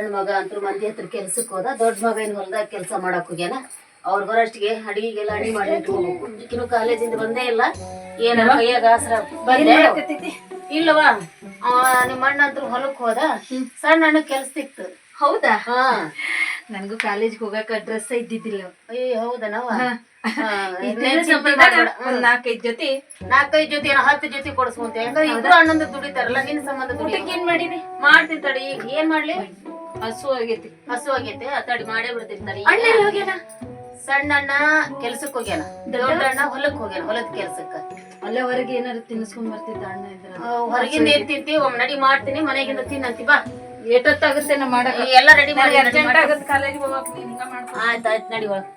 ಸಣ್ಣ ಮಗ ಅಂತೂ ಮಂದಿ ಹತ್ರ ಕೆಲ್ಸಕ್ಕೆ ಹೋದ ದೊಡ್ಡ ಮಗ ಇನ್ ಹೊಲ್ದಾಗ ಕೆಲಸ ಮಾಡಕ್ ಹೋಗ್ಯಾನ? ಅವ್ರ ಬರೋಷ್ಟಿಗೆ ಅಡಿಗೆಲ್ಲ ಅಡಿ ಮಾಡಿ ಕಾಲೇಜಿಂದ ಬಂದೇ ಇಲ್ಲ. ಏನ ಕೈಯಾಗ ಆಸರ ಬಂದೆ. ಇಲ್ಲವಾ ನಿಮ್ಮ ಅಣ್ಣ ಅಂತೂ ಹೊಲಕ್ ಹೋದ. ಸಣ್ಣ ಅಣ್ಣ ಕೆಲ್ಸ ಸಿಕ್ತು ಹೌದಾ? ಹಾ. ನನಗೂ ಕಾಲೇಜ್ಗೆ ಹೋಗಾಕ ಡ್ರೆಸ್ ಇದ್ದಿದ್ದಿಲ್ಲ. ಅಯ್ಯೋ ಹೌದಾ ಇದ್ದಿದ್ರೆ ನಾಲ್ಕೈದು ಜೊತೆ. ನಾಲ್ಕೈದು ಜೊತೆ ಏನೋ ಹತ್ತು ಜೊತೆ ಕೊಡಿಸ್ಕೊಂತ ಯಾಕಂದ್ರೆ ಇಬ್ರು ಅಣ್ಣಂದ ದುಡಿತಾರಲ್ಲ ಲಗಿನ ಸಂಬಂಧ ದುಡಿ ಊಟಕ್ಕೆ ಏನ್ ಮಾಡಿದಿ? ಮಾಡ್ತೀನಿ ತಡಿ ಈಗ ಏನ್ ಮಾಡ್ಲಿ? ಹಸು ಆಗೈತಿ ಹಸು ಆಗೈತೆ ತಡಿ. ಮಾಡೇ ಬಿಡ್ತಿರ್ತಾರೆ ಹೋಗ್ಯಾನ? ಸಣ್ಣ ಅಣ್ಣ ಕೆಲ್ಸಕ್ ಹೋಗ್ಯಾನ ದೊಡ್ಡ ಅಣ್ಣ ಹೊಲಕ್ ಹೋಗ್ಯಾನ ಹೊಲದ ಕೆಲ್ಸಕ್ಕ. ಅಲ್ಲೇ ಹೊರಗೆ ಏನಾರು ತಿನ್ಸ್ಕೊಂಡ್ ಬರ್ತಿದ್ದ ಅಣ್ಣ ಇದ್ರ? ಹೊರಗಿಂದ ಏನ್ ತಿಂತಿ? ಒಮ್ಮೆ ನಡಿ ಮಾಡ್ತೀನಿ ಮನೆಗಿಂದ ತಿನ್ನಂತಿ ಬಾ. ಎಷ್ಟೊತ್ತಾಗುತ್ತೆ ನಾ ಮಾಡಕ? ಈ ಎಲ್ಲ ರೆಡಿ ಮಾಡಿ ಅರ್ಜೆಂಟ್ ಆಗುತ್ತೆ ಕಾಲೇಜ್ ಹೋಗಕ್ ಆಯ್ತು ಆಯ್ತು ನಡಿ ಒಳಗೆ.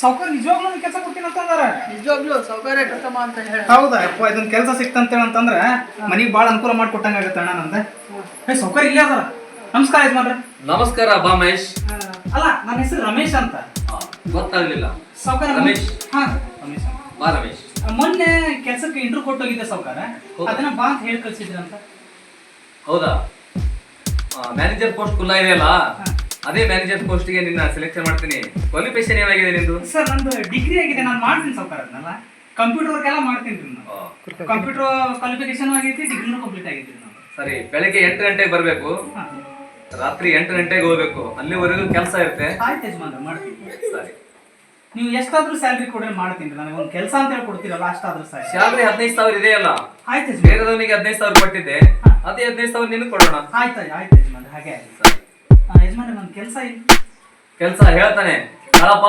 ಸಾವುಕಾರ ನಿಜವಾಗ್ಲೂ ಕೆಲಸ ಕೊಡ್ತೀನಿ ಅಂತಂದಾರ ನಿಜವಾಗ್ಲು ಸೌಕರ್ಯ ಕರ್ಕಮ್ಮ ಅಂತ ಹೇಳ. ಹೌದಾ? ಇದನ್ ಇದೊಂದ್ ಕೆಲಸ ಸಿಕ್ತಂತೇಳಿ ಹೇಳಂತಂದ್ರೆ ಮನಿಗ್ ಬಾಳ ಅನುಕೂಲ ಮಾಡ್ಕೊಟ್ಟಂಗ ಆಗತ್ತೆ ಅಣ್ಣ ನಂದ. ಏ ಸೌಕರ್ಯ ಇಲ್ಲೇ ಅದಾರ. ನಮಸ್ಕಾರ ಯಜಮಾನ್ರ. ನಮಸ್ಕಾರ ಬಾ ಮಹೇಶ್. ಅಲ್ಲ ನನ್ನ ಹೆಸರು ರಮೇಶ್ ಅಂತ. ಗೊತ್ತಾಗ್ಲಿಲ್ಲ. ಸೌಕರ್ಯ ರಮೇಶ್? ಹಾ ರಮೇಶ್ ಅಂತ. ಬಾ ರಮೇಶ್. ಮೊನ್ನೆ ಕೆಲ್ಸಕ್ಕೆ ಇಂಟ್ರೂ ಕೊಟ್ಟೋಗಿದ್ದೆ ಸೌಕಾರ ಹೌದಾ? ಅದನ್ನ ಬಾ ಅಂತ ಹೇಳಿ ಕಳ್ಸಿದ್ರಂತ. ಹೌದಾ? ಮ್ಯಾನೇಜರ್ ಪೋಸ್ಟ್ ಖುಲ್ಲಾ ಇದೆಯಲ್ಲ? ಅದೇ ಮ್ಯಾನೇಜರ್ ಪೋಸ್ಟ್ಗೆ ನಿನ್ನ ಸೆಲೆಕ್ಷನ್ ಮಾಡ್ತೀನಿ. ಕ್ವಾಲಿಫಿಕೇಶನ್ ಏನಾಗಿದೆ ನಿಂದು? ಸರ್ ನಂದು ಡಿಗ್ರಿ ಆಗಿದೆ. ನಾನು ಮಾಡ್ತೀನಿ ಸಾವುಕಾರ ಅದನ್ನೆಲ್ಲ. ಕಂಪ್ಯೂಟರ್ ವರ್ಕ್ ಎಲ್ಲ ಮಾಡ್ತೀನಿ ರೀ ನಾನು ಕಂಪ್ಯೂಟರ್ ಕ್ವಾಲಿಫಿಕೇಶನ್ ಆಗೈತಿ ಡಿಗ್ರಿನೂ ಕಂಪ್ಲೀಟ್ ಆಗೈತಿ ನಾನು ಸರಿ ಬೆಳಿಗ್ಗೆ ಎಂಟು ಗಂಟೆಗೆ ಬರಬೇಕು. ರಾತ್ರಿ ಎಂಟು ಗಂಟೆಗೆ ಹೋಗ್ಬೇಕು. ಅಲ್ಲಿವರೆಗೂ ಕೆಲಸ ಇರುತ್ತೆ. ಆಯ್ತು ಯಜಮಾನ್ರ ಮಾಡ್ತೀನಿ. ಸರಿ. ನೀವು ಎಷ್ಟಾದ್ರೂ ಸ್ಯಾಲ್ರಿ ಕೊಡ್ರಿ ಮಾಡ್ತೀನಿ ನನಗೆ ಒಂದು ಕೆಲಸ ಅಂತ ಹೇಳಿ ಕೊಡ್ತೀರಲ್ಲ ಅಷ್ಟಾದ್ರೂ ಸರಿ ಸ್ಯಾಲ್ರಿ ಹದಿನೈದು ಸಾವಿರ ಇದೆಯಲ್ಲ ಆಯ್ತು ಬೇರೆದವನಿಗೆ ಹದಿನೈದು ಸಾವಿರ ಕೊಟ್ಟಿದ್ದೆ. ಅದೇ ಹದಿನೈದು ಸಾವಿರ ನಿನಗೆ ಕೊಡೋಣ. ಆಯ್ತು ಆಯ್ತು ಯಜಮಾನ್ ಹಾಗೆ ಆಗಲಿ ಸರಿ. ಯಜಮಾನ್ರ ನನ್ನ ಕೆಲಸ ಏನು? ಕೆಲಸ ಹೇಳ್ತಾನೆ. ಹೇಳಪ್ಪ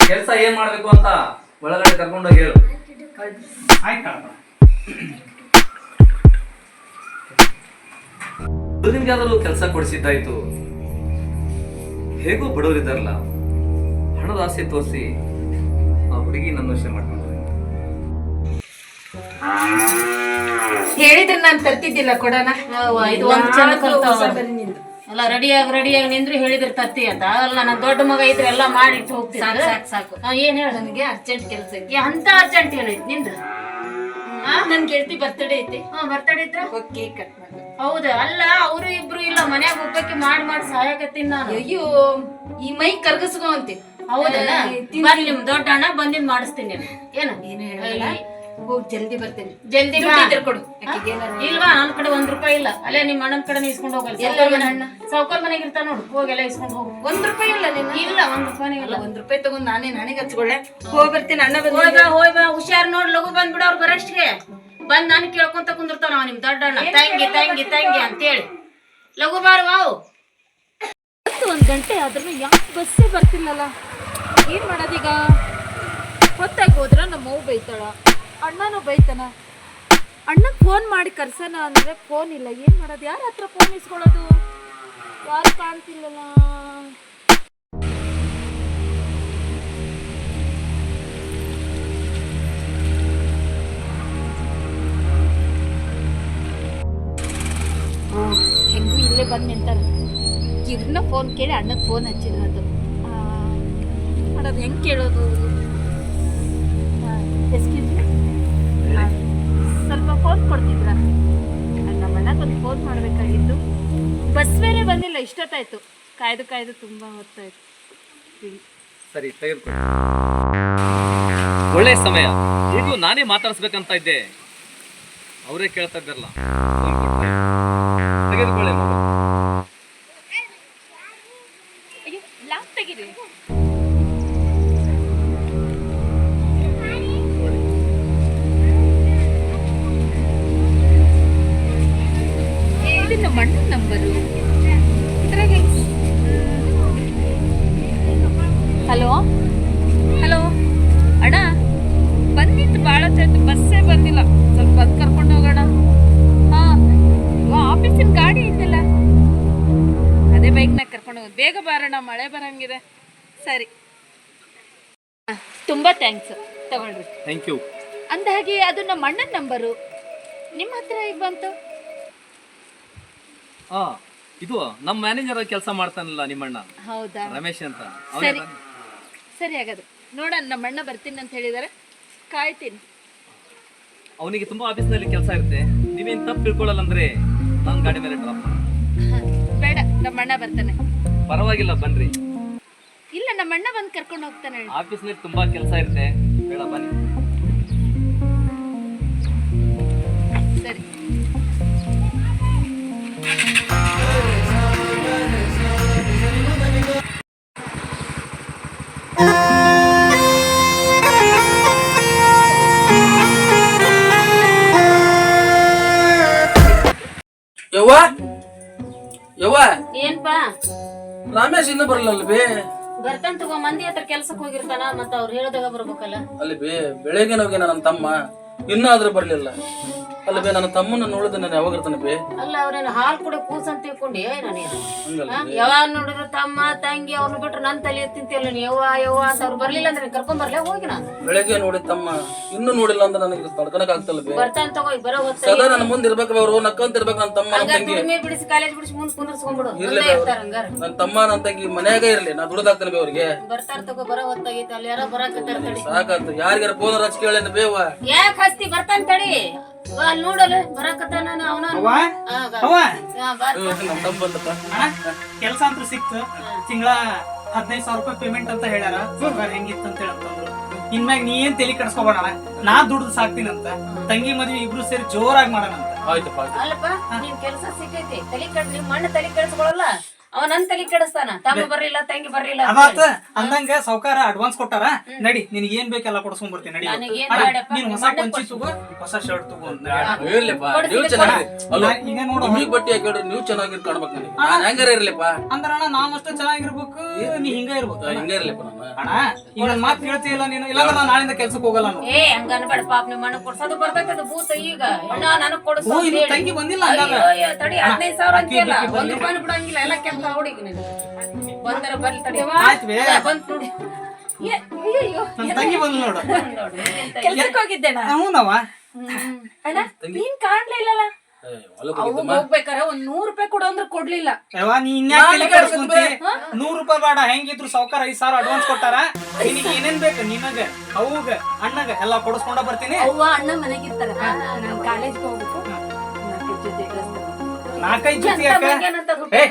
ಕೆಲಸ ಏನು ಮಾಡಬೇಕು ಅಂತ ಒಳಗಡೆ ಕರ್ಕೊಂಡೋಗಿ ಹೇಳು. ಆಯ್ತು ಕಣಪ್ಪ ಯಾವ್ದಾದ್ರು ಕೆಲಸ ಕೊಡಿಸಿದ್ದಾಯ್ತು. ಹೇಗೂ ಬಡವರಿದ್ದಾರಲ್ಲ ಹಣದ ಆಸೆ ತೋರಿಸಿ ಆ ಹುಡುಗಿ ನನ್ನ ವಿಷಯ ಮಾಡ್ಕೊಂಡ್ರೆ. ಹೇಳಿದ್ರೆ ನಾನು ತರ್ತಿದ್ದಿಲ್ಲ ಕೊಡೋಣ. ಇದು ಒಂದು ಎಲ್ಲ ರೆಡಿಯಾಗಿ ರೆಡಿಯಾಗಿ ನಿಂದ್ರು ಹೇಳಿದ್ರೆ ತತ್ತಿ ಅಂತ. ಅಲ್ಲ ನನ್ನ ದೊಡ್ಡ ಮಗ ಇದ್ರೆ ಎಲ್ಲ ಮಾಡಿಟ್ಟು ಹೋಗ್ತೀನಿ ಸಾಕು ಸಾಕು ಸಾಕು. ಹಾ, ಏನ್ ಹೇಳ? ನನಗೆ ಅರ್ಜೆಂಟ್ ಕೆಲಸ ಐತಿ. ಅಂತ ಅರ್ಜೆಂಟ್ ಹೇಳಿದ್ ನಿಂದು? ನನ್ ಗೆಳತಿ ಬರ್ತಡೇ ಐತಿ. ಹಾ ಬರ್ತಡೇ ಇದ್ರ? ಕೇಕ್ ಕಟ್ ಮಾಡಿ. ಹೌದಾ ಅಲ್ಲ ಅವರು ಇಬ್ರು ಇಲ್ಲ ಮನ್ಯಾಗ ಒಬ್ಬಕ್ಕೆ ಮಾಡಿ ಮಾಡಿ ಸಹಾಯಕತ್ತೀನಿ ನಾನು. ಅಯ್ಯೋ ಈ ಮೈ ಕರ್ಗಸ್ಕೊ ಅಂತಿ ಹೌದಲ್ಲ ಬರ್ಲಿ ನಿಮ್ ದೊಡ್ಡ ಅಣ್ಣ ಬಂದಿದ್ ಮಾಡಿಸ್ತೀನಿ. ಏನ? ಏನು ಹೇಳಲ್ಲ ಹೋಗಿ ಜಲ್ದಿ ಬರ್ತೇನೆ. ಜಲ್ದಿ ಬಾ. ಕೊಡು. ಆಕಿಗೆ ಏನಾರ ಇಲ್ವಾ ನನ್ನ ಕಡೆ ಒಂದ್ ರೂಪಾಯಿ ಇಲ್ಲ. ಅಲ್ಲೇ ನಿಮ್ಮ ಅಣ್ಣನ ಕಡೆ ಇಸ್ಕೊಂಡು ಹೋಗಲ್ಲ. ಮನೆ ಅಣ್ಣ? ಸಾವುಕಾರ ಮನೆಗೆ ಇರ್ತಾನ ನೋಡು. ಹೋಗೆಲ್ಲ ಇಸ್ಕೊಂಡು ಹೋಗು. ಒಂದ್ ರೂಪಾಯಿ ಇಲ್ಲ ನಿನ್ನ? ಇಲ್ಲ ಒಂದ್ ರೂಪಾಯಿ ಇಲ್ಲ. ಒಂದ್ ರೂಪಾಯಿ ತಗೊಂಡ್ ನಾನೇ ನನಗೆ ಹಚ್ಕೊಳ್ಳೆ. ಹೋಗಿ ಬರ್ತೀನಿ ಅಣ್ಣ ಹೋಯ್ ಬಂದ ಬಾ ಹೋಯ್ ಬಾ. ಹುಷಾರ್ ನೋಡ್ ಲಘು ಬಂದ್ಬಿಡ ಅವ್ರು ಬರಷ್ಟಿಗೆ. ಬಂದ್ ನಾನು ಕೇಳ್ಕೊಂತ ಕುಂದಿರ್ತಾನ ಅವ ನಿಮ್ ದೊಡ್ಡ ಅಣ್ಣ ತಂಗಿ ತಂಗಿ ತಂಗಿ ಅಂತೇಳಿ. ಲಘು ಬಾರ್ ವಾವ್. ಒಂದ್ ಗಂಟೆ ಆದ್ರೂ ಯಾಕೆ ಬಸ್ಸೇ ಬರ್ತಿಲ್ಲಲ್ಲ? ಏನ್ ಮಾಡೋದೀಗ? ಹೊತ್ತಾಗಿ ಹೋದ್ರ ನಮ್ಮ ಅವು ಬೈತಾಳ. ಅಣ್ಣನೂ ಬೈತಾನ. ಅಣ್ಣ ಫೋನ್ ಮಾಡಿ ಕರ್ಸೋಣ ಅಂದ್ರೆ ಫೋನ್ ಇಲ್ಲ. ಏನ್ ಮಾಡೋದು? ಯಾರ ಹತ್ರ ಫೋನ್ ಇಸ್ಕೊಳ್ಳೋದು? ಯಾರು ಕಾಣ್ತಿಲ್ಲಲ್ಲ? ಬಂದು ನಿಂತಾರೆ ಇವ್ರನ್ನ ಫೋನ್ ಕೇಳಿ ಅಣ್ಣ ಫೋನ್ ಹಚ್ಚಿರೋದು ಮಾಡೋದು ಹೆಂಗೆ ಕೇಳೋದು? ಸ್ವಲ್ಪ ಫೋನ್ ಕೊಡ್ತಿದ್ರ? ನಮ್ಮ ಒಂದು ಫೋನ್ ಮಾಡಬೇಕಾಗಿತ್ತು. ಬಸ್ ಬೇರೆ ಬಂದಿಲ್ಲ ಇಷ್ಟೊತ್ತಾಯ್ತು. ಕಾಯ್ದು ಕಾಯ್ದು ತುಂಬಾ ಹೊತ್ತಾಯ್ತು. ಸರಿ ತೆಗೆದುಕೊಳ್ಳಿ. ಒಳ್ಳೆ ಸಮಯ. ಇದು ನಾನೇ ಮಾತಾಡಿಸ್ಬೇಕಂತ ಇದ್ದೆ. ಅವರೇ ಕೇಳ್ತಾ ಇದ್ದಾರಲ್ಲ. ಮಳೆ ಬರಂಗಿದೆ. ಸರಿ. ತುಂಬಾ ಥ್ಯಾಂಕ್ಸ್ ತಗೊಳ್ರಿ ಥ್ಯಾಂಕ್ ಯು ಅಂದ ಹಾಗೆ ಅದು ನಮ್ಮ ಅಣ್ಣನ ನಂಬರು ನಿಮ್ಮ ಹತ್ರ ಹೇಗೆ ಬಂತು? ಆ ಇದು ನಮ್ಮ ಮ್ಯಾನೇಜರ್ ಕೆಲಸ ಮಾಡ್ತಾನಲ್ಲ ನಿಮ್ಮಣ್ಣ. ಹೌದಾ? ರಮೇಶ್ ಅಂತ. ಸರಿ. ಸರಿ ಹಾಗಾದ್ರೆ. ನೋಡೋಣ ನಮ್ಮ ಅಣ್ಣ ಬರ್ತೀನಿ ಅಂತ ಹೇಳಿದಾರೆ. ಕಾಯ್ತೀನಿ. ಅವನಿಗೆ ತುಂಬಾ ಆಫೀಸ್ನಲ್ಲಿ ಕೆಲಸ ಇರುತ್ತೆ. ನೀವೇನ್ ತಪ್ಪು ತಿಳ್ಕೊಳ್ಳಲ್ಲ ಅಂದ್ರೆ ನಾನು ಗಾಡಿ ಮೇಲೆ ಡ್ರಾಪ್ ಬೇಡ ನಮ್ಮ ಅಣ್ಣ ಬರ್ತಾನೆ. ಪರವಾಗಿಲ್ಲ ಬನ್ರಿ. ಇಲ್ಲ ನಮ್ಮ ಅಣ್ಣ ಬಂದು ಕರ್ಕೊಂಡು ಹೋಗ್ತಾನೆ ಆಫೀಸ್ನಲ್ಲಿ ತುಂಬಾ ಕೆಲಸ ಇರುತ್ತೆ. ಬೇಡ ಬನ್ನಿ. ಸರಿ. ರಮೇಶ್ ಇನ್ನೂ ಬರಲ್ಲ ಬೇ? ಬರ್ತಾನ ತಗೋ ಮಂದಿ ಹತ್ರ ಕೆಲ್ಸಕ್ಕೆ ಹೋಗಿರ್ತಾನ ಮತ್ತ ಅವ್ರು ಹೇಳ್ದಾಗ ಬರ್ಬೇಕಲ್ಲ. ಅಲ್ಲಿ ಬೇ ಬೆಳಗ್ಗೆ ಹೋಗ್ಯಾನ ನನ್ನ ತಮ್ಮ ಇನ್ನಾದ್ರೂ ಬರ್ಲಿಲ್ಲ. ಅಲ್ಲಿ ಬೇ ನನ್ನ ತಮ್ಮನ ನೋಡಿದ ನಾನು ಯಾವಾಗ ಇರ್ತಾನೆ ಬೇ? ಅಲ್ಲ ಅವ್ರೇನು ಹಾಲ್ ಕೂಡ ಕೂಸ್ ಅಂತ ತಿಳ್ಕೊಂಡಿ ನಾನೇನು ಯಾವಾಗ ನೋಡಿದ್ರು ತಮ್ಮ ತಂಗಿ ಅವ್ರನ್ನ ಬಿಟ್ರೆ ನನ್ನ ತಲೆ ತಿಂತಿಯಲ್ಲ ನೀ ಯವ್ವ ಯವ್ವ ಅಂತ ಅವ್ರು ಬರ್ಲಿಲ್ಲ ಅಂದ್ರೆ ಕರ್ಕೊಂಡ್ ಬರ್ಲೇ ಹೋಗಿ ನಾನು. ಬೆಳಗ್ಗೆ ನೋಡಿ ತಮ್ಮ ಇನ್ನೂ ನೋಡಿಲ್ಲ ಅಂದ್ರೆ ನನಗೆ ತಡ್ಕನಕ್ ಆಗ್ತಲ್ಲ ಬೇ. ಬರ್ತಾನ ತಗೋ ಬರೋ ಹೊತ್ತ ಸದಾ ನನ್ನ ಮುಂದೆ ಇರ್ಬೇಕು ಅವರು ನಕ್ಕಂತ ಇರ್ಬೇಕು ನನ್ನ ತಮ್ಮ ನನ್ನ ತಂಗಿ. ದುಡಿಮೆ ಬಿಡಿಸಿ ಕಾಲೇಜ್ ಬಿಡಿಸಿ ಮುಂದ್ ಕುಂದರ್ಸ್ಕೊಂಡ್ಬಿಡು ಇರ್ಲಿ ಬೇ ಇರ್ತಾರ ಹಂಗಾರ. ನನ್ನ ತಮ್ಮ ನನ್ನ ತಂಗಿ ಮನ್ಯಾಗ ಇರ್ಲಿ ನಾ ದುಡ್ದಾಕ್ತೇನೆ ಬೇ ಅವ್ರಿಗೆ. ಬರ್ತಾರ ತಗೋ ಬರೋ ಹೊತ್ತಾಗೈತೆ ಅಲ್ಲಿ ಯಾರೋ ಬರಾಕತ್ತಾರ ತಡಿ. ಸಾಕಾತು ಯಾರಿಗಾರ ಫೋನ್ ಹಚ್ಚಿ ಕೇಳೇನ ಬೇವ ಯಾಕೆ ಹಸ್ತಿ ಬರ್ತಾನೆ ತಡಿ. ಅಲ್ಲಿ ನೋಡಲ್ಲ ಬರಾಕತ್ತಾನ ಅವನ ಕೆಲಸ ಅಂತೂ ಸಿಕ್ತು. ತಿಂಗಳ ಹದಿನೈದು ಸಾವಿರ ರೂಪಾಯಿ ಪೇಮೆಂಟ್ ಅಂತ ಹೇಳ್ಯಾರ. ಸರ್ಕಾರ ಹೆಂಗಿತ್ತು ಅಂತ ಹೇಳಂತಂದ್ರು ಇನ್ಮ್ಯಾಗ ನೀ ಏನ್ ತಲೆ ಕೆಡಿಸ್ಕೊಬೇಡ ಅಣ್ಣ. ನಾ ದುಡ್ದು ಸಾಕ್ತೀನಂತ. ತಂಗಿ ಮದ್ವಿ ಇಬ್ರು ಸೇರಿ ಜೋರಾಗಿ ಮಾಡೋಣ ಅಂತ ಆಯ್ತಪ್ಪ. ಅಲ್ಲಪ್ಪ ನಿನ್ ಕೆಲಸ ಸಿಕ್ಕೈತಿ. ತಲೆ ಕೆಡ್ ನಿಮ್ ಮಣ್ಣ ತಲೆ ಕೆಡಿಸ್ಕೊಳಲ್ಲ? ಅವ ನನ್ ತಲೆ ಕೆಡಿಸ್ತಾನ. ತಮ್ಮ ಬರ್ಲಿಲ್ಲ ತಂಗಿ ಬರ್ಲಿಲ್ಲ ಅದಾತ ಅಂದಂಗ ಸಾವ್ಕಾರ ಅಡ್ವಾನ್ಸ್ ಕೊಟ್ಟಾರ. ನಡಿ ನಿನಗೆ ಏನ್ ಬೇಕೆಲ್ಲ ಕೊಡ್ಸ್ಕೊಂಡ್ ಬರ್ತೀನಿ ನಡಿ ನೀನು ಹೊಸ ಪಂಚಿ ತಗೋ ಹೊಸ ಶರ್ಟ್ ತಗೋ ಇರ್ಲಿಪ್ಪ ನೀವು ಚೆನ್ನಾಗಿ ಅಲ್ಲ ನಾ- ಈಗ ನೋಡು ನಿಮಗೆ ಬಟ್ಟೆ ಹಾಕಿ ನೀವು ಚೆನ್ನಾಗಿ ಕಾಣ್ಬೇಕು ನನಗೆ. ನಾನು ಹೆಂಗಾರ ಇರ್ಲಿಪ್ಪ? ಅಂದ್ರ ಅಣ್ಣ ನಾವ್ ಅಷ್ಟೇ ಚೆನ್ನಾಗಿರ್ಬೇಕು ನೀ ಹಿಂಗ ಇರ್ಬೇಕು. ಹಿಂಗ ಇರ್ಲಿಪ್ಪ ಅಣ್ಣ ಈಗ ನನ್ ಮಾತು ಕೇಳ್ತೀಯಲ್ಲ ನೀನು ಇಲ್ಲಾಂದ್ರೆ ನಾನು ನಾಳಿಂದ ಕೆಲ್ಸಕ್ಕೆ ಹೋಗಲ್ಲ ನಾನು. ಏ ಹಂಗ ಅನ್ಬೇಡ ಪಾಪ ನಿಮ್ ಮಣ್ಣ ಕೊಡ್ಸೋದು ಬರ್ತೈತೆ ಅದು ಭೂತ ಈಗ. ಅಣ್ಣ ನನಗ್ ಕೊಡ್ಸು ತಂಗಿ ಬಂದಿಲ್ಲ ತಡಿ ಹದಿನೈದು ಸಾವಿರ ಅಕ್ಕಿ ಒಂದು ರೂಪಾಯಿ ಬಿಡಂಗಿಲ್ಲ ಎಲ್ಲ ಕೆಂಪ ಹುಡುಗಿ ನೀನು. ಬಂದರ ಬರ್ಲಿ ತಡಿ. ಆಯ್ತು ಬೇ. ಬಂತ್ ನೋಡಿ. ತಂಗಿ ಬಂದ್ ನೋಡು. ಕೆಲ್ಸಕ್ಕೆ ಹ್ಞೂನವ್ವ. ಅಣ್ಣ ನೀನ್ ಹೋಗಿದ್ದಮ್ಮ. ಹೋಗ್ಬೇಕಾರೆ ಒಂದ್ ನೂರ್ ರೂಪಾಯಿ ಕೊಡು ಅಂದ್ರೆ ಕೊಡ್ಲಿಲ್ಲ. ಯವ್ವ ನೀ ಇನ್ಯಾಕ್ ತಲೆ ಕೆಡಿಸ್ಕೊಂತಿ ನೂರ್ ರೂಪಾಯಿ ಬೇಡ ಹೆಂಗಿದ್ರು ಸಾವ್ಕಾರ ಐದ್ ಸಾವಿರ ಅಡ್ವಾನ್ಸ್ ಕೊಟ್ಟಾರ? ನಿನಗೆ ಏನೇನ್ ಬೇಕು? ನಿನಗ ಅವ್ಗ ಅಣ್ಣಗ ಎಲ್ಲಾ ಕೊಡಿಸ್ಕೊಂಡ ಬರ್ತೀನಿ. ಅವ್ವ ಅಣ್ಣ ಮನೆಗಿರ್ತಾರ ನಾನು ಕಾಲೇಜ್ಗೆ ಹೋಗ್ಬೇಕು. ಜೊತೆ ನಾಲ್ಕೈದು ಜೊತೆ ಯಾಕ? ಏ.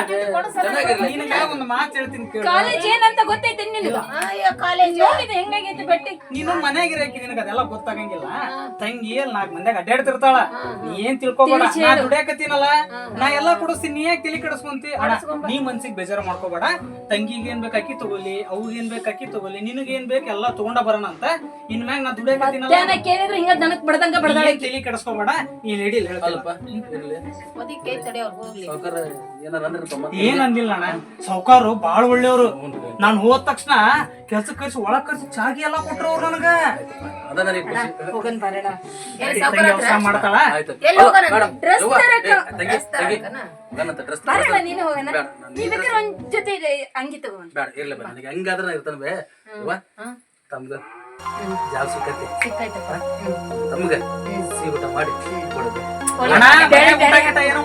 ನಿನಗ ಒಂದ್ ಮಾತು ಹೇಳ್ತೀನಿ ಕೇಳು. ಕಾಲೇಜ್ ಏನಂತ ಗೊತ್ತೈತೆ ನಿನಗ? ನೋಡಿದೆ ಹೆಂಗಾಗೈತೆ ಬಟ್ಟೆ ನೀನು ಮನ್ಯಾಗ ಇರಕ್ಕೆ ನಿನಗ ಅದೆಲ್ಲ ಗೊತ್ತಾಗಂಗಿಲ್ಲ? ತಂಗಿ ಅಲ್ಲಿ ನಾಲ್ಕು ಮಂದಿಯಾಗ ಅಡ್ಡಾಡ್ತಿರ್ತಾಳ. ನೀ ಏನ್ ತಿಳ್ಕೊಬೇಡ. ನಾ ದುಡಿಯಾಕತ್ತೀನಲ್ಲ. ನಾ ಎಲ್ಲಾ ಕೊಡಿಸ್ತೀನಿ. ನೀ ಯಾಕೆ ತಲೆ ಕೆಡಿಸ್ಕೊಂತಿ? ಅಣ್ಣ ನೀ ಮನ್ಸಿಗೆ ಬೇಜಾರ ಮಾಡ್ಕೋಬೇಡ. ತಂಗಿಗೆ ಏನ್ ಬೇಕು ಅಕ್ಕಿ ತಗೋಲಿ ಅವ್ಗ ಏನ್ ಬೇಕು ಅಕ್ಕಿ ತಗೋಲಿ ನಿನಗೆ ಏನ್ ಬೇಕು ಎಲ್ಲಾ ತಗೊಂಡ ಬರೋಣ ಅಂತ ಇನ್ಮ್ಯಾಗ ನಾ ದುಡಿಯಾಕತ್ತೀನಲ್ಲ ಧ್ಯಾನ ಕೇಳಿದ್ರೆ ಹಿಂಗ ಬಡದಂಗ ಬಡ್ದಾಳ ನೀ ತಲೆ ಕೆಡಿಸ್ಕೋಬೇಡ ನೀ ಲೇಡಿ ಹೇಳ್ತಲ್ಲ ಅಲ್ಲಪ್ಪ ಇರ್ಲಿ ಒದಿಕೆ ತಡಿ ಅವ್ರು ಹೋಗ್ಲಿ. ಸಾವ್ಕಾರ ಏನಾರ ಅಂದ್ರಪ್ಪ ಮತ್ತೆ ಏನ್ ಅಂದಿಲ್ಲ ಅಣ್ಣ ಸಾವ್ಕಾರು ಬಾಳ ಒಳ್ಳೆಯವರು. ನಾನ್ ಹೋದ ತಕ್ಷಣ ಕೆಲ್ಸ ಕರ್ಸಿ ಒಳ ಕರ್ಸಿ ಚಾಗಿ ಎಲ್ಲಾ ಕೊಟ್ರು ಅವ್ರು ನನಗ. ಅದ ನನಗೆ ಖುಷಿ. ಹೋಗನ್ ಬರೋಣ. ಎಲ್ಲಿ ತಂಗಿ ಸಾವ್ಕಾರ ವ್ಯವಸಾಯ ಮಾಡ್ತಾಳ? ಆಯ್ತು ಎಲ್ಲಿ ಹೋಗೋಣ? ಮೇಡಮ್ Dress ತರಕ. ತಂಗಿ ತಂಗಿ ನನ್ನಂತ ಡ್ರೆಸ್ ಬರೋಣ ನೀನು ಹೋಗೋಣ ಬೇಡ ನೀ ಬೇಕಾದ್ರೆ ಒಂದ್ ಜೊತೆ ಇದೆ ಅಂಗಿ ತಗೊಂಡ್ ಬೇಡ ಇರ್ಲಿ ಬೇಡ. ನನಗೆ ಹೆಂಗಾದ್ರೆ ನಾ ಇರ್ತಾನೆ ಬೇ. ಅವ್ವ ತಮ್ಗ ಜಾಬ್ ಸಿಕ್ಕತಿ ಸಿಕ್ಕಾಯ್ತಪ್ಪ. ತಮ್ಗ ಸಿಹಿ ಊಟ ಮಾಡಿ ಅಣ್ಣ,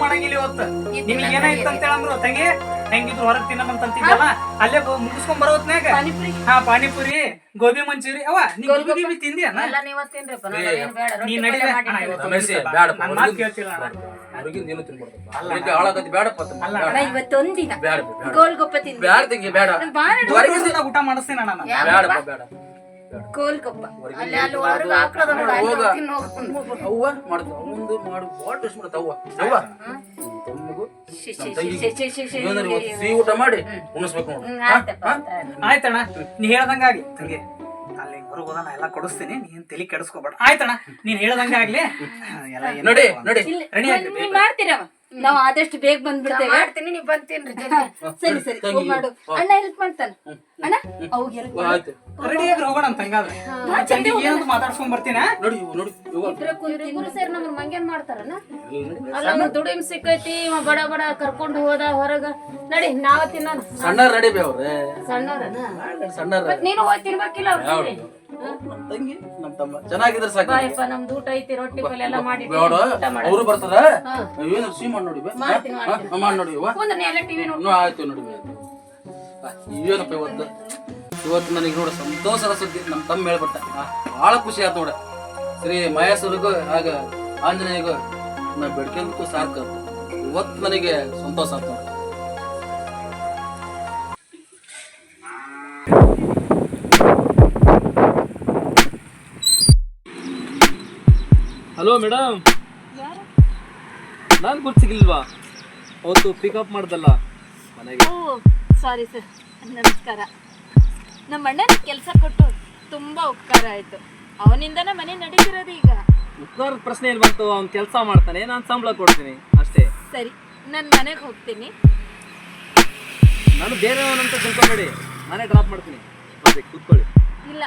ಮಾಡಂಗಿಲ್ಲ ಇವತ್ತು. ನಿಮ್ಗೆ ಏನಾಯ್ತು ಅಂತ ಹೇಳಂದ್ರು ತಂಗಿ? ಹೆಂಗಿದ್ರು ಹೊರಗ್ ತಿನ್ನಮಂತ ಅಂತಿದ್ದಲ್ಲ ಅಲ್ಲೇ ಬ- ಮುಗಿಸ್ಕೊಂಡ್ ಬರೋತ್ನ್ಯಾಗ ಹಾ ಪಾನಿಪುರಿ ಗೋಬಿ ಮಂಚೂರಿ. ಅವ ನೀ ಗೋಬಿ ಗೋಬಿ ನೀ ಅಣ್ಣ? ಮಾತ್ ಕೇಳ್ತಿಲ್ಲ ಅಣ್ಣ. ಅಣ್ಣ ತಿಂದ ಬೇಡ ತಂಗಿ ಬೇಡ. ಬಾರ ಹೊರಗಿಂದ ಊಟ ಮಾಡಿಸ್ತೀನಿ ಅಣ್ಣ ಅಲ್ಲಿ ಅಲ್ಲಿ ಒಳಗ ನೋಡು, ಹೋಗ. ಹೋಗಿ ಹೋಗು. ಅವ್ವ ಮಾಡು. ಅವ್ವ. ಅವ್ವ. ತಮ್ಮಗೂ ಸಿಹಿ ಊಟ ಮಾಡಿ ಉಣಿಸ್ಬೇಕು ನೋಡು. ಆಯ್ತಣ್ಣ ನೀ ಹೇಳ್ದಂಗಾಗ್ಲಿ. ತಂಗಿ ಅಲ್ಲಿ ಹೊರಗೆ ಹೋದ ನಾ ಎಲ್ಲ ಕೊಡಿಸ್ತೀನಿ. ನೀನ್ ತಲೆ ಕೆಡಿಸ್ಕೋಬೇಡ. ಆಯ್ತಣ್ಣ ನೀನ್ ಹೇಳ್ದಂಗಾಗ್ಲಿ. ಎಲ್ಲ ನೋಡಿ ನೋಡಿ. ರೆಡಿ ಆಗ್ಲಿ ಮಾಡ್ತೀರವ ನಾವ್ ಆದಷ್ಟು ಬೇಗ ಬಂದ್ಬಿಡ್ತೇವೆ. ಮಾಡ್ತೀನಿ ನೀವು ಬಂತೀನಿ ಸರಿ ಸರಿ ಹೋಗ್ ಮಾಡು. ಅಣ್ಣ ಹೆಲ್ಪ್ ಮಾಡ್ತಾನ. ಅಣ್ಣ ಅವ್ಗೆ ಹೆಲ್ಪ್ ಆಯ್ತು. ರೆಡಿ ಆಗಿ ಹೋಗೋಣ ಅಂತ ಹಂಗಾದ್ರೆ. ಚಂದಿ ಏನಂತ ಮಾತಾಡ್ಸ್ಕೊಂಡ್ ಬರ್ತೀನಿ ನೋಡಿ ನೋಡಿ. ಇವ್ರು ಸೇರಿ ನಮ್ಮ ಮಂಗ್ಯಾನ್ ಮಾಡ್ತಾರನ ಅಲ್ಲ ದುಡಿಮ್ ಸಿಕ್ಕೈತಿ ಇವ ಬಡ ಬಡ ಕರ್ಕೊಂಡು ಹೋದ ಹೊರಗ. ನಡಿ ನಾವ ತಿನ್ನೋಣ. ಸಣ್ಣ ರೆಡಿ ಬೇ ಅವ್ರೆ. ಸಣ್ಣವ್ರನ? ಸಣ್ಣ ನೀನು ಹೋಗಿ ತಿನ್ಬೇಕಿಲ್ಲ ಅವ್ರ ತಂಗಿ ತಮ್ಮ. ಚೆನ್ನಾಗಿದ್ರೆ ಸಾಕು. ಬಾಯಪ್ಪ ನಮ್ದು ಊಟ ಐತಿ ರೊಟ್ಟಿ ಪಲ್ಯ ಎಲ್ಲ ಮಾಡಿ ಬೇಡ ಅವರು ಬರ್ತದ. ಏನು ಸಿಹಿ ಮಾಡಿ ನೋಡಿ ಬೇ. ಮಾಡ್ತೀನಿ, ಹಾ, ಮಾಡಿ ನೋಡಿ ಇವ ಕುಂದ್ರ ಎಲ್ಲ ಟಿವಿ ನೋಡ್. ಇನ್ನೂ ಆಯ್ತು ನೋಡಿ ಬೇ ಏನಪ್ಪ ಇವತ್ತು? ಇವತ್ತು ನನಗೆ ನೋಡ ಸಂತೋಷದ ಸುದ್ದಿ ನಮ್ಮ ತಮ್ಮ ಹೇಳ್ಬಿಟ್ಟ ಬಹಳ ಖುಷಿ ಆಯ್ತು ನೋಡ. ಶ್ರೀ ಮಹೇಶ್ವರಿಗೂ ಆಗ ಆಂಜನೇಯಗೂ ನಾ ಬೆಡ್ಕೊಂಡಕ್ಕೂ ಸಾಕು ಇವತ್ತು ನನಗೆ ಸಂತೋಷ ಆಯ್ತು ನೋಡ. ಹಲೋ ಮೇಡಮ್ ನಾನು ಗುರ್ತಿಗಿಲ್ವಾ ಅವತ್ತು ಪಿಕಪ್ ಮಾಡ್ದಲ್ಲ ಮನೆಗೆ. ಓ ಸಾರಿ ಸರ್ ನಮಸ್ಕಾರ. ನಮ್ಮ ಅಣ್ಣನ ಕೆಲಸ ಕೊಟ್ಟು ತುಂಬ ಉಪಕಾರ ಆಯಿತು. ಅವನಿಂದನೇ ಮನೆ ನಡೀತಿರೋದು ಈಗ. ಉಪಕಾರದ ಪ್ರಶ್ನೆ ಏನು ಬಂತು ಅವ್ನು ಕೆಲಸ ಮಾಡ್ತಾನೆ ನಾನು ಸಂಬಳ ಕೊಡ್ತೀನಿ ಅಷ್ಟೇ. ಸರಿ ನಾನು ಮನೆಗೆ ಹೋಗ್ತೀನಿ. ನಾನು ಬೇರೆಯವನಂತ ತಿಳ್ಕೊಬೇಡಿ. ನಾನೇ ಡ್ರಾಪ್ ಮಾಡ್ತೀನಿ. ಬರ್ಬೇಕು ಕೂತ್ಕೊಳ್ಳಿ. ಇಲ್ಲ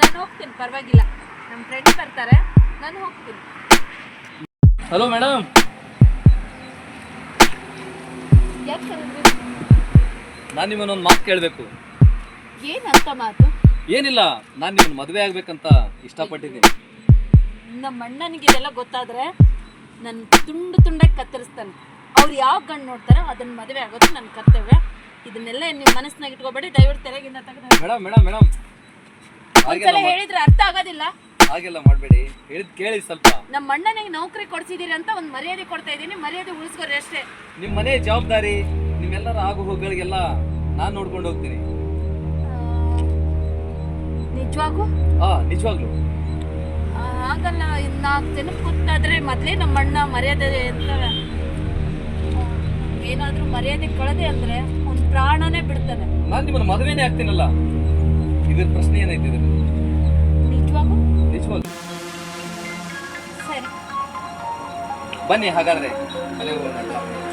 ನಾನು ಹೋಗ್ತೀನಿ ಪರವಾಗಿಲ್ಲ. ನಮ್ಮ ಫ್ರೆಂಡ್ಸ್ ಬರ್ತಾರೆ. ನಾನು ಹೋಗ್ತೀನಿ. ಹಲೋ ಮೇಡಮ್ ಯಾಕೆ ಕರೆದ್ರಿ? ನಾನು ನಿಮ್ಮನ್ನೊಂದು ಮಾತು ಕೇಳಬೇಕು. ಏನಂತ ಮಾತು? ಏನಿಲ್ಲ ನಾನು ನಿಮ್ಮನ್ನ ಮದುವೆ ಆಗ್ಬೇಕಂತ ಇಷ್ಟಪಟ್ಟಿದ್ದೀನಿ. ನಮ್ಮ ಅಣ್ಣನಿಗೆ ಇದೆಲ್ಲ ಗೊತ್ತಾದ್ರೆ ನನ್ನ ತುಂಡು ತುಂಡಾಗಿ ಕತ್ತರಿಸ್ತಾನೆ. ಅವ್ರು ಯಾವ ಗಂಡು ನೋಡ್ತಾರೋ ಅದನ್ನ ಮದುವೆ ಆಗೋದು ನನ್ನ ಕರ್ತವ್ಯ. ಇದನ್ನೆಲ್ಲ ನಿಮ್ಮ ಮನಸ್ಸಿನಾಗ ಇಟ್ಕೋಬೇಡಿ ದಯವಿಟ್ಟು ತೆರೆಗಿಂದ ತೆಗೆದು ಮೇಡಮ್ ಮೇಡಮ್ ಮೇಡಮ್ ಒಂದ್ಸಲ ಹೇಳಿದ್ರೆ ಅರ್ಥ ಆಗೋದಿಲ್ಲ. ಹಾಗೆಲ್ಲ ಮಾಡಬೇಡಿ. ಹೇಳಿದ್ ಕೇಳಿ ಸ್ವಲ್ಪ. ನಮ್ಮ ಅಣ್ಣನಿಗೆ ನೌಕರಿ ಕೊಡ್ಸಿದೀರಿ ಅಂತ ಒಂದು ಮರ್ಯಾದೆ ಕೊಡ್ತಾ ಇದ್ದೀನಿ. ಮರ್ಯಾದೆ ಉಳಿಸ್ಕೊರಿ ಅಷ್ಟೇ. ನಿಮ್ಮ ಮನೆ ಜವಾಬ್ದಾರಿ ನಿಮ್ಮೆಲ್ಲರ ಆಗು ಹೋಗುಗಳಿಗೆಲ್ಲ ನಾನು ನೋಡ್ಕೊಂಡು ಹೋಗ್ತೀನಿ. ನಿಜವಾಗು ಹಾ ನಿಜವಾಗ್ಲು. ಆ, ಆಗಲ್ಲ ಇನ್ನು ನಾಲ್ಕು ಜನಕ್ಕೆ ಗೊತ್ತಾದ್ರೆ ಮೊದಲೇ ನಮ್ಮ ಅಣ್ಣ ಮರ್ಯಾದೆ ಅಂತ ಏನಾದರೂ ಮರ್ಯಾದೆ ಕಳೆದೆ ಅಂದರೆ ಒಂದು ಪ್ರಾಣನೇ ಬಿಡ್ತಾನೆ. ನಾನು ನಿಮ್ಮನ್ನ ಮದುವೆನೇ ಆಗ್ತೀನಲ್ಲ. ಇದ್ರ ಪ್ರಶ್ನೆ ಏನೈತಿ ಇದ್ರ ನಿಜವಾಗೂ ನಿಜವಾಗ್ಲು. ಸರಿ. ಬನ್ನಿ ಹಾಗಾದ್ರೆ. ಮನೆಗೆ ಹೋಗೋಣ.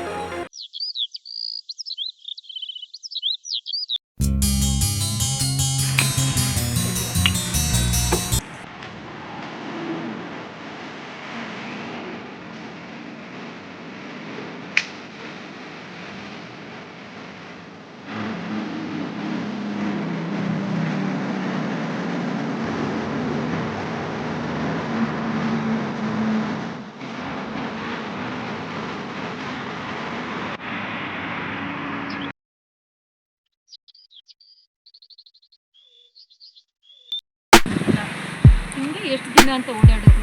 ಎಷ್ಟು ಅಂತ ಓಡಾಡೋದು.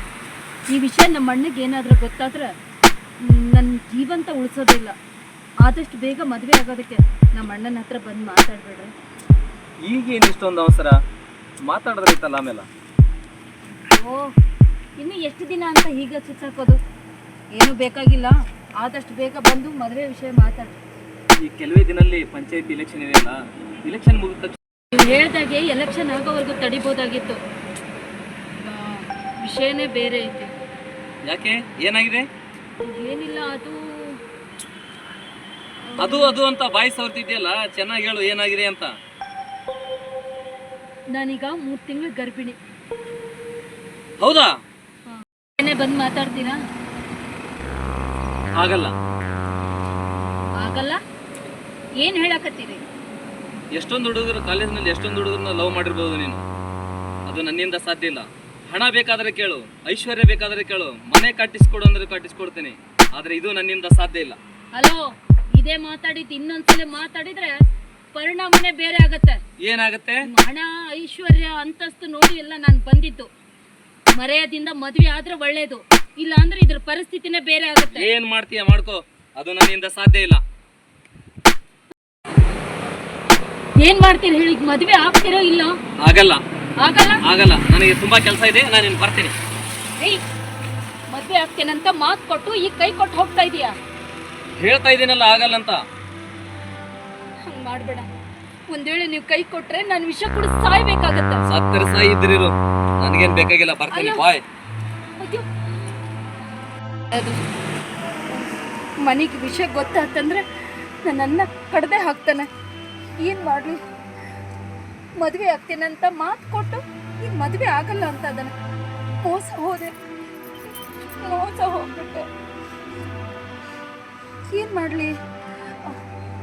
ಈ ವಿಷಯ ನಮ್ಮ ಅಣ್ಣಗೆ ಏನಾದರೂ ಗೊತ್ತಾದ್ರೆ ನನ್ನ ಜೀವಂತ ಉಳಿಸೋದಿಲ್ಲ ಆದಷ್ಟು ಬೇಗ ಮದುವೆ ಆಗೋದಕ್ಕೆ ನಮ್ಮ ಅಣ್ಣನ ಹತ್ರ ಬಂದು ಮಾತಾಡಬೇಡ ಈಗೇನು ಇಷ್ಟೊಂದು ಅವಸರ? ಮಾತಾಡೋದಿತ್ತಲ್ಲ ಆಮೇಲೆ? ಓ ಇನ್ನು ಎಷ್ಟು ದಿನ ಅಂತ ಹೀಗೆ ಸುತ್ತಾಕೋದು? ಏನೂ ಬೇಕಾಗಿಲ್ಲ. ಆದಷ್ಟು ಬೇಗ ಬಂದು ಮದುವೆ ವಿಷಯ ಮಾತಾಡಿ ಈ ಕೆಲವೇ ದಿನಲ್ಲಿ ಪಂಚಾಯತ್ ಇಲೆಕ್ಷನ್ ಇದೆಯಲ್ಲ ಇಲೆಕ್ಷನ್ ಮುಗಿದ ತಕ್ಷಣ ನೀವು ಹೇಳ್ದಾಗೆ ಎಲೆಕ್ಷನ್ ಆಗೋವರೆಗೂ ತಡಿಬೋದಾಗಿತ್ತು. ವಿಷಯನೇ ಬೇರೆ ಐತೆ. ಯಾಕೆ? ಏನಾಗಿದೆ? ಏನಿಲ್ಲ ಅದು ಅದು ಅದು ಅಂತ ಬಾಯಿ ಸವರ್ತಿದ್ಯಲ್ಲ ಚೆನ್ನಾಗಿ ಹೇಳು ಏನಾಗಿದೆ ಅಂತ. ನಾನೀಗ ಮೂರು ತಿಂಗಳು ಗರ್ಭಿಣಿ. ಹೌದಾ? ಏನೇ ಬಂದು ಮಾತಾಡ್ತೀರಾ? ಆಗಲ್ಲ. ಆಗಲ್ಲ? ಏನು ಹೇಳಕತ್ತೀರಿ? ಎಷ್ಟೊಂದು ಹುಡುಗರು ಕಾಲೇಜ್ನಲ್ಲಿ ಎಷ್ಟೊಂದು ಹುಡುಗರನ್ನ ಲವ್ ಮಾಡಿರ್ಬೋದು ನೀನು. ಅದು ನನ್ನಿಂದ ಸಾಧ್ಯ ಇಲ್ಲ. ಹಣ ಬೇಕಾದ್ರೆ ಕೇಳು ಐಶ್ವರ್ಯ ಬೇಕಾದ್ರೆ ಕೇಳು ಮನೆ ಕಟ್ಟಿಸ್ಕೊಡು ಅಂದ್ರೆ ಕಟ್ಟಿಸ್ಕೊಡ್ತೀನಿ ಆದ್ರೆ ಇದು ನನ್ನಿಂದ ಸಾಧ್ಯ ಇಲ್ಲ. ಹಲೋ ಇದೇ ಮಾತಾಡಿದ್ದು ಇನ್ನೊಂದ್ಸಲ ಮಾತಾಡಿದ್ರೆ ಪರಿಣಾಮನೇ ಬೇರೆ ಆಗತ್ತೆ. ಏನಾಗತ್ತೆ? ಹಣ ಐಶ್ವರ್ಯ ಅಂತಸ್ತು ನೋಡಿ ಎಲ್ಲ ನಾನು ಬಂದಿದ್ದು. ಮರೆಯದಿಂದ ಮದುವೆ ಆದ್ರೆ ಒಳ್ಳೇದು ಇಲ್ಲ ಅಂದ್ರೆ ಇದ್ರ ಪರಿಸ್ಥಿತಿನೇ ಬೇರೆ ಆಗುತ್ತೆ. ಏನ್ ಮಾಡ್ತೀಯ ಮಾಡ್ಕೋ ಅದು ನನ್ನಿಂದ ಸಾಧ್ಯ ಇಲ್ಲ. ಏನ್ ಮಾಡ್ತೀರಿ ಹೇಳಿ ಮದುವೆ ಆಗ್ತಿರೋ ಇಲ್ಲ? ಆಗಲ್ಲ. ಆಗಲ್ಲ? ಆಗಲ್ಲ. ನನಗೆ ತುಂಬಾ ಕೆಲಸ ಇದೆ. ನಾನು ಇನ್ನು ಬರ್ತೀನಿ. ಮದ್ವೆ ಆಗ್ತೇನೆ ಆಗ್ತೇನಂತ ಮಾತು ಕೊಟ್ಟು ಈಗ ಕೈ ಕೊಟ್ಟು ಹೋಗ್ತಾ ಇದೀಯಾ? ಹೇಳ್ತಾ ಇದ್ದೀನಲ್ಲ ಆಗಲ್ಲ ಅಂತ. ಹಂಗ್ ಮಾಡ್ಬೇಡ. ಒಂದ್ ವೇಳೆ ನೀವು ಕೈ ಕೊಟ್ರೆ ನಾನು ವಿಷ ಕೂಡ ಸಾಯ್ಬೇಕಾಗತ್ತೆ. ಸತ್ತರ ಸಾಯಿ ಇದ್ದಿರು ನನಗೇನ್ ಬೇಕಾಗಿಲ್ಲ ಬರ್ತೀನಿ. ಬಾಯ್. ಅಯ್ಯೋ. ಅದು ಮನೆಗೆ ವಿಷಯ ಗೊತ್ತಾತಂದ್ರೆ ನನ್ನ ಕಡ್ದೆ ಹಾಕ್ತಾನೆ. ಏನು ಮಾಡಲಿ? ಮದುವೆ ಆಗ್ತೇನಂತ ಮಾತು ಕೊಟ್ಟು ಈಗ ಮದುವೆ ಆಗಲ್ಲ ಅಂತ ಅದನ್ನ ಮೋಸ ಹೋದೆ. ಮೋಸ ಹೋಗ್ಬಿಟ್ಟೆ. ಏನು ಮಾಡಲಿ?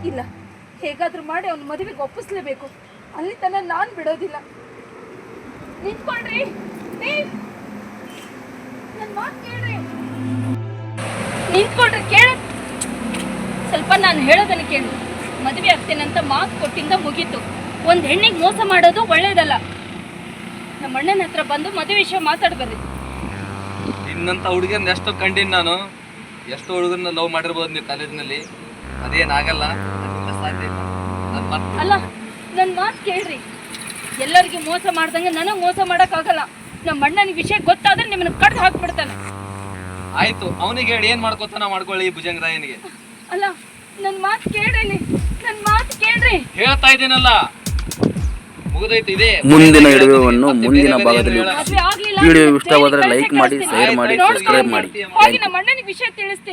ಇಲ್ಲ, ಹೇಗಾದರೂ ಮಾಡಿ ಅವ್ನ ಮದುವೆಗೆ ಒಪ್ಪಿಸ್ಲೇಬೇಕು. ಅಲ್ಲಿ ತನಕ ನಾನು ಬಿಡೋದಿಲ್ಲ. ನಿಂತ್ಕೊಂಡ್ರಿ ನನ್ನ ನನ್ ಮಾತ್ ಕೇಳ್ರಿ. ನಿಂತ್ಕೊಂಡ್ರಿ ಕೇಳ. ಸ್ವಲ್ಪ ನಾನು ಹೇಳೋದನ್ನ ಕೇಳಿ. ಮದುವೆ ಆಗ್ತೇನಂತ ಮಾತು ಕೊಟ್ಟಿಂದ ಮುಗೀತು. ಒಂದು ಹೆಣ್ಣಿಗೆ ಮೋಸ ಮಾಡೋದು ಒಳ್ಳೇದಲ್ಲ. ನಮ್ಮ ಅಣ್ಣನ ಹತ್ರ ಬಂದು ಮದುವೆ ವಿಷಯ ಮಾತಾಡ್ಬರ್ರಿ ನಿನ್ನಂತ ಹುಡುಗನ ಎಷ್ಟೋ ಕಂಡಿನಿ ನಾನು. ಎಷ್ಟೋ ಹುಡುಗನ ಲವ್ ಮಾಡಿರ್ಬೋದು ನೀವು ಕಾಲೇಜ್ನಲ್ಲಿ. ಅದೇನಾಗಲ್ಲ ನನ್ನಿಂದ ಸಾಧ್ಯ ಇಲ್ಲ. ನಾನು ಅಲ್ಲ ನನ್ನ ಮಾತು ಕೇಳ್ರಿ. ಎಲ್ಲರಿಗೂ ಮೋಸ ಮಾಡ್ದಂಗೆ ನನಗೆ ಮೋಸ ಮಾಡೋಕ್ಕಾಗಲ್ಲ. ನಮ್ಮ ಅಣ್ಣನಿಗೆ ವಿಷಯ ಗೊತ್ತಾದ್ರೆ ನಿಮ್ಮನ್ನ ಕಡ್ದು ಹಾಕ್ಬಿಡ್ತಾನೆ. ಆಯ್ತು ಅವನಿಗೆ ಹೇಳಿ ಏನ್ ಮಾಡ್ಕೋತಾನ ಮಾಡ್ಕೊಳ್ಳಿ ಭುಜಂಗರಾಯನಿಗೆ ಅಲ್ಲ ನನ್ನ ಮಾತು ಕೇಳ್ರಿ ನನ್ನ ಮಾತು ಕೇಳ್ರಿ. ಹೇಳ್ತಾ ಇದ್ದೀನಲ್ಲ. ಮುಂದಿನ ವಿಡಿಯೋವನ್ನು ಮುಂದಿನ ಭಾಗದಲ್ಲಿ ವಿಡಿಯೋ ಇಷ್ಟವಾದರೆ ಲೈಕ್ ಮಾಡಿ. ಶೇರ್ ಮಾಡಿ ಸಬ್ಸ್ಕ್ರೈಬ್ ಮಾಡಿ. ವಿಷಯ ತಿಳಿಸ್ತೀನಿ.